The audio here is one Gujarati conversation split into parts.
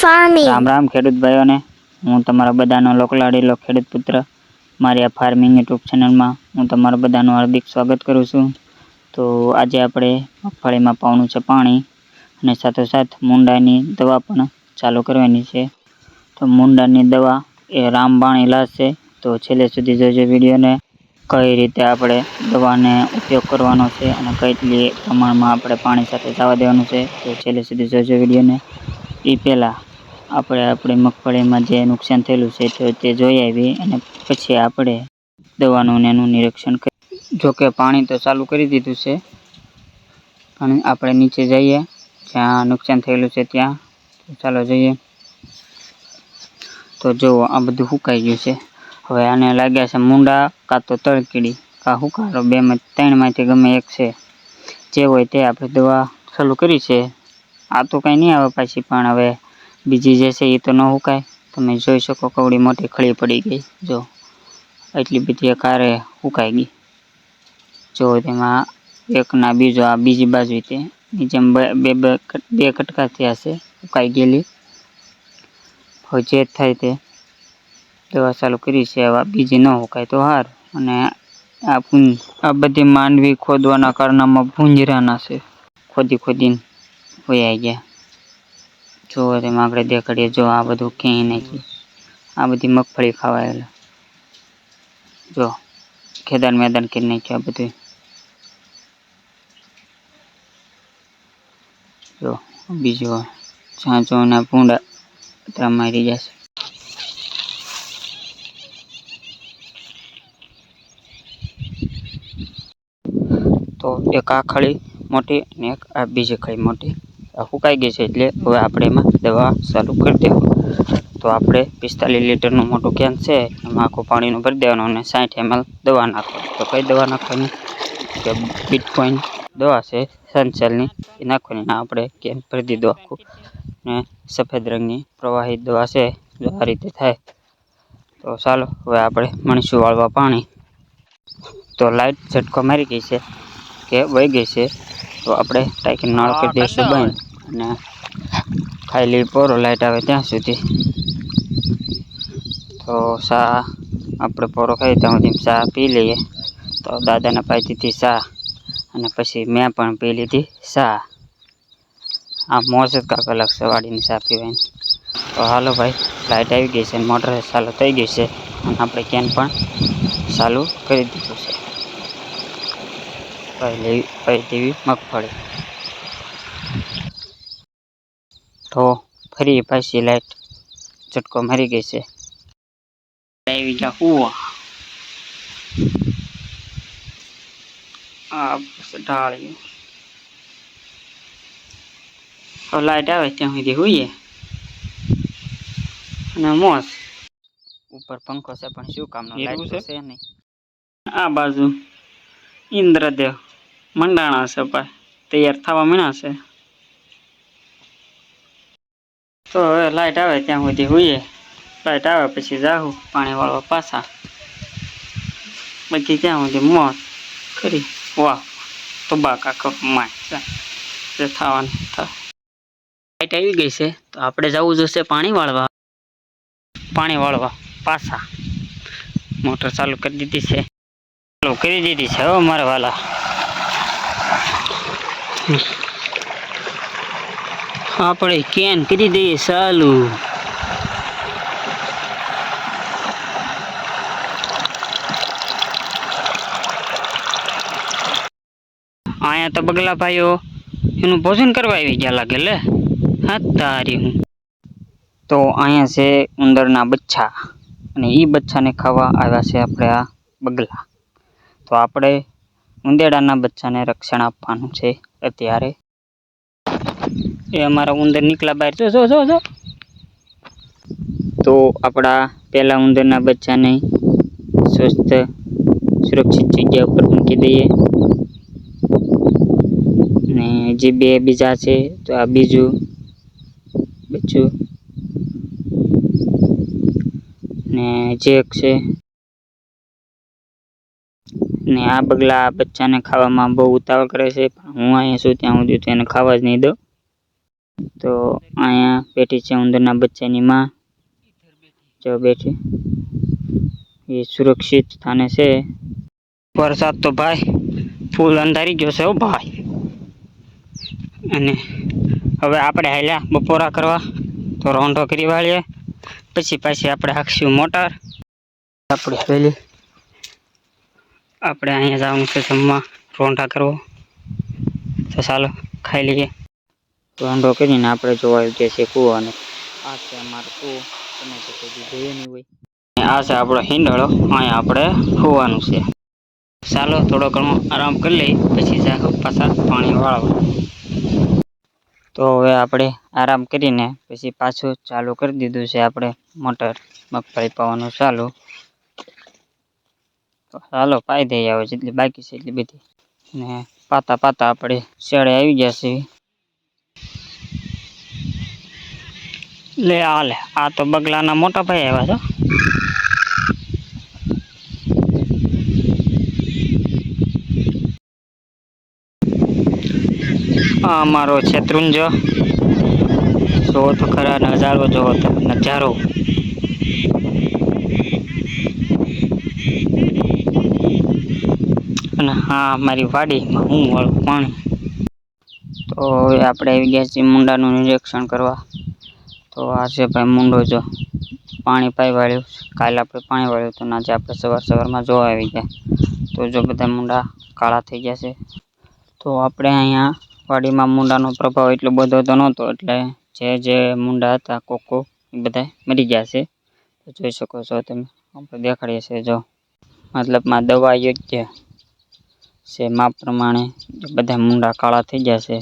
farming. રામ રામ, ખેડૂત ભાઈઓને. હું તમારા બધાનો લોકલાડીલો ખેડૂત પુત્ર. મારી આ ફાર્મિંગ યુટ્યુબ ચેનલમાં હું તમારા બધાનું હાર્દિક સ્વાગત કરું છું. તો આજે આપણે મગફળીમાં પાવાનું છે પાણી અને સાથોસાથ મુંડાની દવા પણ ચાલુ કરવાની છે. તો મુંડાની દવા એ રામબાણ છે તો છેલ્લે સુધી જોજો વિડીયોને કઈ રીતે આપણે દવાને ઉપયોગ કરવાનો છે અને કેટલી પ્રમાણમાં આપણે પાણી સાથે જવા દેવાનું છે. તો છેલ્લે સુધી જોજો વિડીયોને. એ પહેલાં આપણે આપણી મગફળીમાં જે નુકસાન થયેલું છે તો તે જોઈ આવી અને પછી આપણે દવાનું ને એનું નિરીક્ષણ કરી જોકે પાણી તો ચાલુ કરી દીધું છે, પણ આપણે નીચે જઈએ, જ્યાં નુકસાન થયેલું છે ત્યાં ચાલો જઈએ. તો જુઓ આ બધું સુકાઈ ગયું છે. હવે આને લાગ્યા છે મુંડા કાં તો તળકીડી, કાં હુકારો બેમાં ત્રણમાંથી ગમે એક છે. જે હોય તે આપણે દવા ચાલુ કરી છે. આ તો કાંઈ નહીં આવે પાછી, પણ હવે બીજી જે છે એ તો ન હુકાય. તમે જોઈ શકો કવડી મોટી ખળી પડી ગઈ. જો એટલી બધી કારે હુકાઈ ગઈ. જો, તેમાં એકના બીજો, આ બીજી બાજુ તે જેમ બે બે કટકા થયા છે ઉકાઈ ગયેલી. હવે જે થાય તે દવા ચાલુ કરી છે, હવે બીજી ન હુકાય તો હાર. અને આ પૂંજ આ બધી માંડવી ખોદવાના કારણામાં ભૂંજરાના છે. ખોદી ખોદીને વયા ગયા. જો તેમાં આપણે દેખાડીએ. જો આ બધું ક્યાંય નાખ્યું આ બધી મગફળી ખાવાયેલા. જો, ખેદાન મેદાન કરી નાખ્યું આ બધું જો, બીજું ચાંચો ને ભૂંડા બધા મારી જશે. તો એક આ ખળી મોટી અને એક આ બીજી ખળી મોટી. આ સુકાઈ ગઈ છે એટલે હવે આપણે એમાં દવા ચાલુ કરી દેવું. તો આપણે પિસ્તાલીસ લીટરનું મોટું કેન છે, એમાં આખું પાણીનું ભરી દેવાનું અને સાઠ એમએલ દવા નાખવાની. તો કઈ દવા નાખવાની? કે બિટકોઈન દવા છે સનસેલની એ નાખવાની. આપણે કેન ભરી દીધું આખું. ને સફેદ રંગની પ્રવાહી દવા છે, જો આ રીતે થાય. તો ચાલો, હવે આપણે મણીશું વાળવા પાણી. તો લાઈટ ઝટકો મારી ગઈ છે, કે વહી ગઈ છે. તો આપણે ટાંકી નળ કરી દઈશું બંધ. અને ખાલી પોરો લાઇટ આવે ત્યાં સુધી. તો ચા આપણે પોરો ખાઈ ત્યાં સુધી ચા પી લઈએ. તો દાદાને પાઈ દીધી ચા અને પછી મેં પણ પી લીધી ચા. આ મોજ જ કાંક અલગ છે વાડીની ચા પીવાની. તો હાલો ભાઈ લાઇટ આવી ગઈ છે મોટર ચાલુ થઈ ગઈ છે. અને આપણે કેન પણ ચાલુ કરી દીધું છે. પહેલી તેવી મગફળી. તો ફરી પાછી લાઈટ ઝટકો મારી ગઈ છે. આવી ગયા હુવા ઢાળ્યું. હવે લાઈટ આવે ત્યાં સુધી હોઈએ. અને મોસ ઉપર પંખો છે પણ શું કામનો લાઈટ છે નહીં. આ બાજુ. ઇન્દ્રદેવ. મંડાણા છે ભાઈ. તૈયાર થવા મીણા છે. તો હવે લાઈટ આવે ત્યાં સુધી હોઈએ. લાઇટ આવે પછી જાહું, પાણી વાળવા પાછા. બાકી ત્યાં સુધી મોત ખરી. વાહ તબાકા કપમાં જે. થવાનું થાય લાઇટ આવી ગઈ છે, તો આપણે જવું જોશે પાણી વાળવા. પાણી વાળવા પાછા. મોટર ચાલુ કરી દીધી છે. ચાલુ કરી દીધી છે હો, મારા વાલા. આપણે કેન કરી દઈએ ચાલુ અહીંયા તો બગલા ભાઈઓ, એનું ભોજન કરવા આવી ગયા લાગે લે. હા તારી હું. તો અહીંયા છે ઉંદરના બચ્છા. અને એ બચ્ચાને ખાવા આવ્યા છે આપણે આ બગલા. તો આપણે ઉંદેડાના બચ્ચાને રક્ષણ આપવાનું છે. અત્યારે. એ અમારા ઉંદર નીકળ્યા બહાર. જો જો જો જો. તો આપણા પહેલા ઉંદરના બચ્ચાને સ્વસ્થ, સુરક્ષિત જગ્યા ઉપર મૂકી દઈએ. ને જે બે બીજા છે, તો આ બીજું બચ્ચું. ને જે એક છે ને આ બગલા બચ્ચાને ખાવામાં બહુ ઉતાવળ કરે છે. પણ હું અહીંયા છું, ત્યાં સુધી તો ખાવા જ નહીં દઉં. તો અહીંયા બેઠી છે ઉંદરના બચ્ચાની માં. જો બેઠી. એ સુરક્ષિત સ્થાને છે. વરસાદ તો ભાઈ ફૂલ અંધારી ગયો છે હો ભાઈ. અને હવે આપણે હાલ્યા બપોરા કરવા. તો રોંઢો કરી વાળીએ. પછી પાછી આપણે હાંકશું મોટર. આપણે હવેલી આપણે અહીંયા જવાનું છે જમવા. રોંઢા કરવો. તો ચાલો, ખાઈ લઈએ. રોંઢો કરીને આપણે જોવા આવી ગયા છે કૂવો અને આ છે અમારો કૂવો. તમે તો કોઈ જોઈએ નહીં હોય. આ છે આપણો હિંડળો. અહીંયા આપણે હોવાનું છે. ચાલો, થોડો ઘણો આરામ કરી લઈ પછી જાઓ પાછા પાણી વાળવા. તો હવે આપણે આરામ કરીને પછી પાછું ચાલુ કરી દીધું છે આપણે મોટર, મગફળી, પાવાનું ચાલુ. ચાલો પાઈ દઈએ હવે જેટલી બાકી છે એટલી બધી. ને પાતા પાતા આપણે શેડે આવી ગયા છે લે આ લે, આ તો બગલાના મોટા ભાઈ આવ્યા છો. આ અમારો શેત્રુંજો. જોવો તો ખરા નજારો, જોવો તો નજારો. અને હા, મારી વાડીમાં હું વાળું પાણી. તો હવે આપણે આવી ગયા છીએ મુંડાનું નિરીક્ષણ કરવા. તો આ છે ભાઈ મુંડો જો. પાણી પાઈ વાળ્યું કાલે આપણે પાણી વાળ્યું હતું આજે આપણે સવાર સવારમાં જોવા આવી ગયા. તો જો બધા મુંડા કાળા થઈ ગયા છે. તો આપણે અહીંયા વાડીમાં મુંડાનો પ્રભાવ એટલો બધો તો નહોતો, એટલે જે જે મુંડા હતા, કોકો, એ બધા મરી ગયા છે. જોઈ શકો છો તમે. આપણે દેખાડીએ છીએ જો. મતલબમાં દવા યોગ્ય છે, માપ પ્રમાણે બધા મૂંડા કાળા થઈ ગયા છે.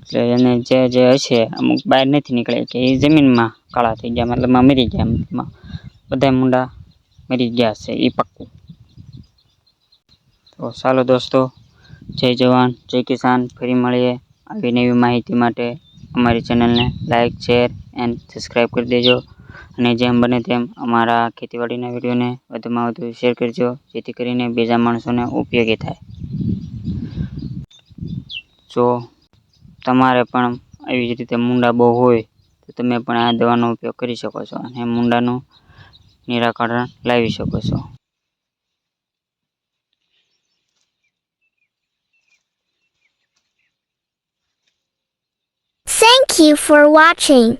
એટલે એને જે જે હશે, અમુક બહાર નથી નીકળે કે એ જમીનમાં કાળા થઈ ગયા મતલબમાં મરી ગયા મતલબમાં બધા મૂંડા મરી ગયા છે એ પાક્કું. તો ચાલો દોસ્તો, જય જવાન, જય કિસાન, ફરી મળીએ આવી નવી માહિતી માટે. અમારી ચેનલને લાઇક શેર એન્ડ સબસ્ક્રાઈબ કરી દેજો. અને જેમ બને તેમ અમારા ખેતીવાડીના વિડીયોને વધુમાં વધુ શેર કરજો, જેથી કરીને બીજા માણસોને ઉપયોગી થાય. જો તમારે પણ એવી જ રીતે મુંડા બહુ હોય, તો તમે પણ આ દવાનો ઉપયોગ કરી શકો છો અને મુંડાનું નિરાકરણ લાવી શકો છો Thank you for watching.